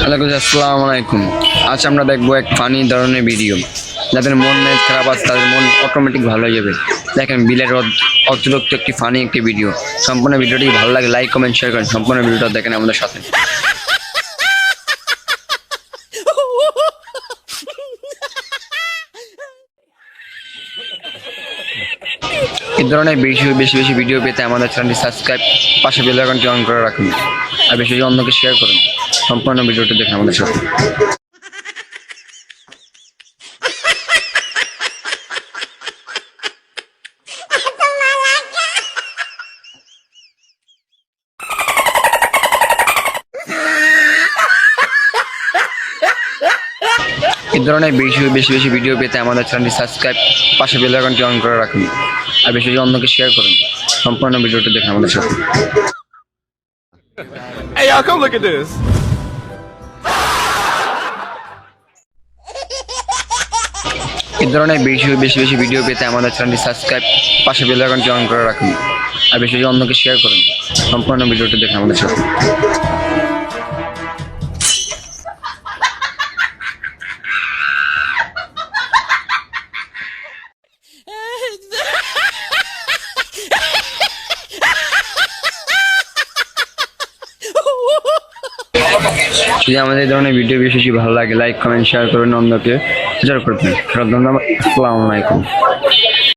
Hello আসসালামু আলাইকুম। আজ আমরা দেখব এক ফানি ধরনের ভিডিও যাদের মন মেজ খারাপ আছে, তাদের মন অটোমেটিক ভালো হয়ে যাবে। দেখেন, বিলের অত- অতিরিক্ত একটি ফানি একটি ভিডিও সম্পূর্ণ ভিডিওটি ভালো লাগে লাইক কমেন্ট শেয়ার করেন। সম্পূর্ণ ভিডিওটা দেখেন আমাদের সাথে। এই ধরনের বেশি বেশি বেশি ভিডিও পেতে আমাদের চ্যানেলটি সাবস্ক্রাইব পাশে বেল আইকনটি অন করে রাখুন। আর বেশি বেশি অন্যকে শেয়ার করুন। সম্পূর্ণ ভিডিওটি দেখেন আমাদের সাথে। এই ধরনের বেশি বেশি বেশি ভিডিও পেতে আমাদের চ্যানেলটি সাবস্ক্রাইব পাশে বেল আইকনটি অন করে রাখুন। আর বেশি অন্যকে শেয়ার করেন। সম্পূর্ণ ভিডিওটি দেখেন আমাদের সাথে। Hey, y'all, come look at this. এই ধরনের বেশি বেশি বেশি ভিডিও পেতে আমাদের চ্যানেলটি সাবস্ক্রাইব পাশে বেল আইকনটি অন করে রাখুন। আর বেশি অন্যকে শেয়ার করেন। সম্পূর্ণ ভিডিওটি দেখেন আমাদের সাথে। যদি আমাদের এই ধরনের ভিডিও বেশি বেশি ভালো লাগে লাইক কমেন্ট শেয়ার করবেন অন্যকে। শেয়ার করবেন, ধন্যবাদ। আসসালামু আলাইকুম।